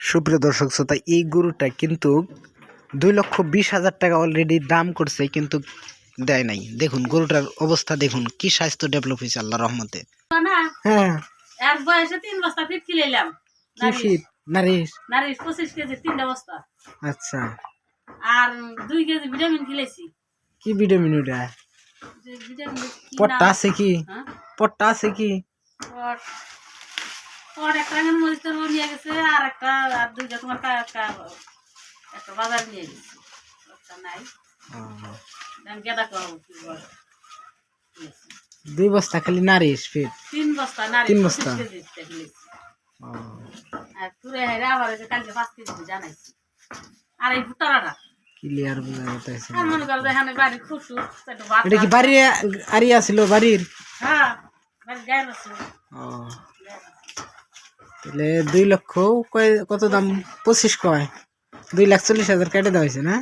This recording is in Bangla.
সুপ্রিয় দর্শক শ্রোতা এই গরুটা কিন্তু দুই লক্ষ বিশ হাজার টাকা অলরেডি দাম করছে কিন্তু দেয় নাই। দেখুন গরুটার অবস্থা দেখুন কি স্বাস্থ্য ডেভেলপ হয়েছে আল্লাহ রহমতে। হ্যাঁ। এক বয়সে তিন বস্তা ফিট কিলাইলাম কি শীত নারিশ? নারী পঁচিশ কেজি তিনটা বস্তা। আচ্ছা। আর দুই কেজি ভিটামিন খেলেছি কি ভিটামিন ওটা? পট্টা আছে কি? হ্যাঁ? পট্টা আছে কি? পট পট একটা এখানে মরিচ তরমুজ নিয়ে গেছে আর একটা আর দুইটা তোমার কা- একটা বাজার নিয়ে গেছে। একটা নাই। গেদা করব কি বলে? দুই বস্তা খালি নারিশ ফিট তিন বস্তা নারী তিন বস্তা? আর তুরে হেরে আবার যে কালকে পাঁচ কেজি জানাইছি। আর এই ভুটারাটা ক্লিয়ার বোঝা যাইতেছে। আর মনে করো এখানে বাড়ি খুশু একটু ভাত এটা কি বাড়ি আরিয়া ছিল বাড়ির? হ্যাঁ বাড়ি গায়ে রসু ও। তাহলে দুই লক্ষ কয় কত দাম? পঁচিশ কয়। দুই লাখ চল্লিশ হাজার কেটে দেওয়া হয়েছে না?